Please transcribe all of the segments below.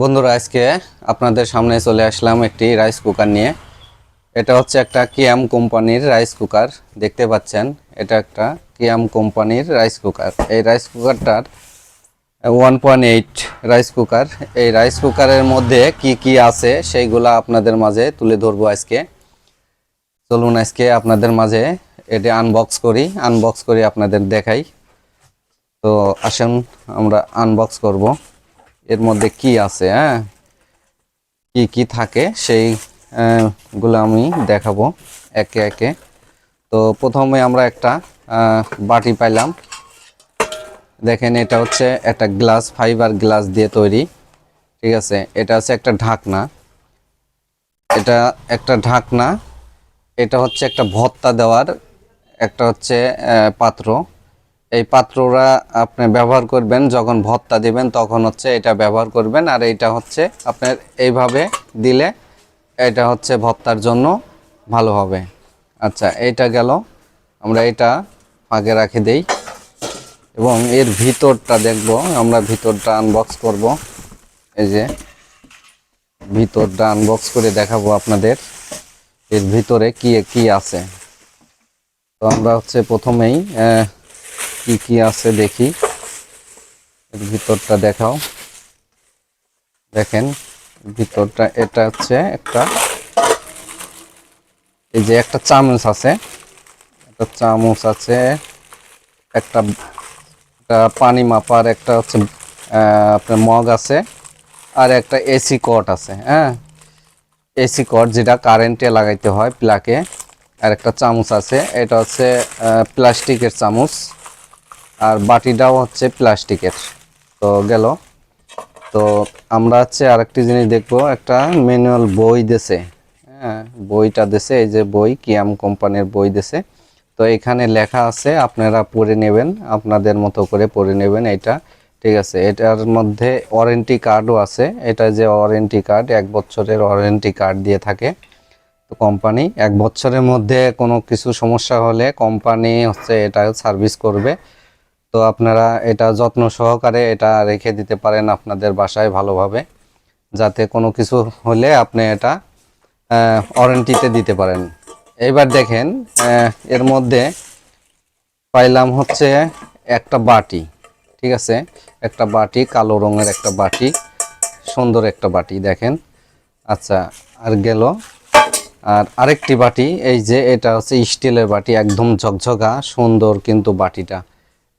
বন্ধুরা, আজকে আপনাদের সামনে চলে আসলাম একটি রাইস কুকার নিয়ে। এটা হচ্ছে একটা কিয়াম কোম্পানির রাইস কুকার দেখতে পাচ্ছেন? এটা একটা কিয়াম কোম্পানির রাইস কুকার এই rice কুকারটার one point eight rice cooker এই রাইস কুকারের মধ্যে কি কি আছে সেইগুলা আপনাদের মাঝে তুলে ধরবো আজকে। চলুন আজকে আপনাদের মাঝে এটা আনবক্স করি। আনবক্স করে আপনাদের দেখাই। তো আসুন, আমরা আনবক্স করব। এর মধ্যে কি আছে হ্যাঁ? কি কি থাকে, সেই গুলো আমি দেখাবো একে একে। তো প্রথমে আমরা একটা বাটি পাইলাম। দেখেন, এটা হচ্ছে একটা গ্লাস, ফাইবার গ্লাস দিয়ে তৈরি, ঠিক আছে? এটা হচ্ছে একটা ঢাকনা। এটা একটা ঢাকনা, এটা হচ্ছে একটা ভত্তা দেওয়ার, একটা হচ্ছে পাত্র। এই পাত্ররা আপনি ব্যবহার করবেন, যখন ভত্তা দিবেন, তখন হচ্ছে এটা ব্যবহার করবেন। আর এইটা হচ্ছে আপনার এইভাবে দিলে এটা হচ্ছে ভত্তার জন্য ভালো হবে। আচ্ছা এইটা গেল। আমরা এটা ফাঁকে রাখে দেই। এবং এর ভিতরটা দেখব। আমরা ভিতরটা আনবক্স করব। এই যে ভিতরটা আনবক্স করে দেখাবো আপনাদের এর ভিতরে কি কি আছে। তো আমরা হচ্ছে প্রথমেই কি কি আছে দেখি। এর ভিতরটা দেখাও। দেখেন, ভিতরটা, এটা হচ্ছে একটা, এই যে একটা চামচ আছে। একটা চামচ আছে, একটা পানি মাপার, একটা হচ্ছে আপনার মগ আছে, আর একটা এসি কট আছে হ্যাঁ? এসি কট যেটা কারেন্টে লাগাইতে হয় প্লাকে আর একটা চামচ আছে, এটা হচ্ছে প্লাস্টিকের চামচ। আর বাটিটাও হচ্ছে প্লাস্টিকের। তো গেল। তো আমরা হচ্ছে আরেকটি জিনিস দেখব। একটা ম্যানুয়াল বই দেছে। হ্যাঁ বইটা দেছে। এই যে বই, কিয়াম কোম্পানির বই দেছে। তো এখানে লেখা আছে, আপনারা পড়ে নেবেন, আপনাদের মতো করে পড়ে নেবেন এটা। ঠিক আছে, এটার মধ্যে ওয়ারেন্টি কার্ডও আছে। এটা যে ওয়ারেন্টি কার্ড, এক বছরের ওয়ারেন্টি কার্ড দিয়ে থাকে তো কোম্পানি। এক বছরের মধ্যে কোনো কিছু সমস্যা হলে কোম্পানি হচ্ছে এটা সার্ভিস করবে। তো আপনারা এটা যত্ন সহকারে এটা রেখে দিতে পারেন আপনাদের বাসায় ভালোভাবে, যাতে কোনো কিছু হলে আপনি এটা ওয়ারেন্টিতে দিতে পারেন। এইবার দেখেন এর মধ্যে পাইলাম হচ্ছে একটা বাটি, ঠিক আছে? একটা বাটি, কালো রঙের একটা বাটি, সুন্দর একটা বাটি, দেখেন। আচ্ছা আর গেল। আর আরেকটি বাটি, এই যে এটা হচ্ছে স্টিলের বাটি, একদম ঝকঝকা, সুন্দর কিন্তু বাটিটা।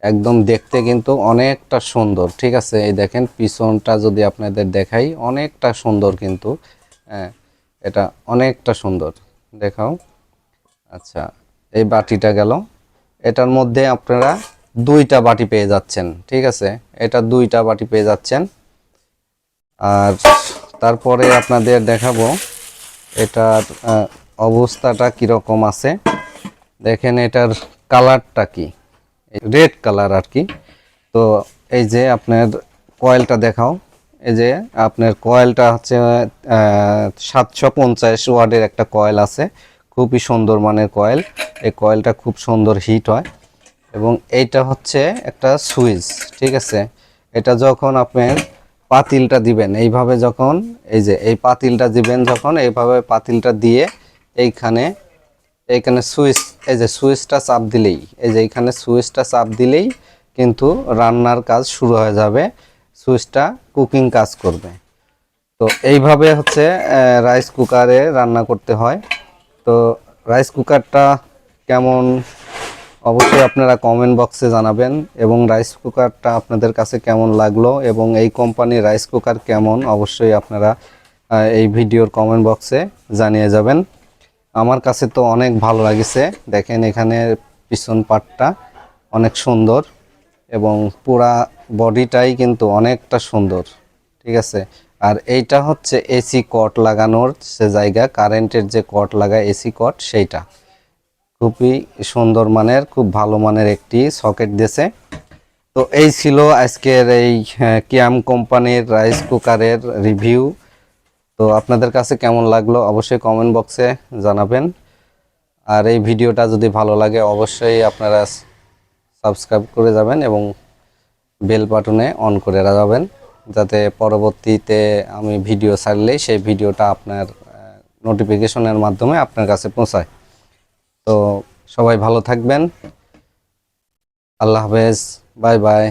একদম দেখতে কিন্তু অনেকটা সুন্দর, ঠিক আছে? এই দেখেন, পিছনটা যদি আপনাদের দেখাই, অনেকটা সুন্দর কিন্তু হ্যাঁ এটা অনেকটা সুন্দর। দেখাও। আচ্ছা এই বাটিটা গেল। এটার মধ্যে আপনারা দুইটা বাটি পেয়ে যাচ্ছেন, ঠিক আছে? এটা দুইটা বাটি পেয়ে যাচ্ছেন। আর তারপরে আপনাদের দেখাবো, এটার অবস্থাটা কীরকম আছে। দেখেন, এটার কালারটা কি? রেড কালার আর কি তো এই যে আপনার কয়েলটা দেখাও। এই যে আপনার কয়েলটা হচ্ছে সাতশো পঞ্চাশ ওয়ার্ডের একটা কয়েল আছে। খুবই সুন্দর মানের কয়েল এই কয়েলটা খুব সুন্দর হিট হয়। এবং এইটা হচ্ছে একটা সুইচ, ঠিক আছে? এটা যখন আপনার পাতিলটা দিবেন, এইভাবে যখন, এই যে এই পাতিলটা দিবেন যখন, এইভাবে পাতিলটা দিয়ে এইখানে এইখানে সুইচ এই যে সুইচটা চাপ দিলেই, এই যে এইখানে সুইচটা চাপ দিলেই কিন্তু রান্নার কাজ শুরু হয়ে যাবে সুইচটা কুকিং কাজ করবে। তো এইভাবে হচ্ছে রাইস কুকারে রান্না করতে হয়। তো রাইস কুকারটা কেমন, অবশ্যই আপনারা কমেন্ট বক্সে জানাবেন এবং রাইস কুকারটা আপনাদের কাছে কেমন লাগল এবং এই কোম্পানির রাইস কুকার কেমন, অবশ্যই আপনারা এই ভিডিওর কমেন্ট বক্সে জানিয়ে যাবেন। আমার কাছে তো অনেক ভালো লাগছে। দেখেন এখানে পিছন পাটটা অনেক সুন্দর এবং পুরা বডিটাই কিন্তু অনেকটা সুন্দর ঠিক আছে? আর এইটা হচ্ছে এসি কট লাগানোর সে জায়গা কারেন্টের যে কট লাগায় এসি কট সেইটা। খুবই সুন্দর মানের খুব ভালো মানের একটি সকেট দিয়েছে। তো এই ছিল আজকের এই আহ, কিয়াম কোম্পানির রাইস কুকারের রিভিউ। তো আপনাদের কাছে কেমন লাগল অবশ্যই কমেন্ট বক্সে জানাবেন। আর এই ভিডিওটা যদি ভালো লাগে, অবশ্যই আপনারা সাবস্ক্রাইব করে যাবেন এবং বেল বাটনে অন করে রাখাবেন যাতে পরবর্তীতে আমি ভিডিও ছাড়লেই সেই ভিডিওটা আপনার নোটিফিকেশনের মাধ্যমে আপনার কাছে পৌঁছায়। তো সবাই ভালো থাকবেন। আল্লাহ হাফেজ। Bye bye.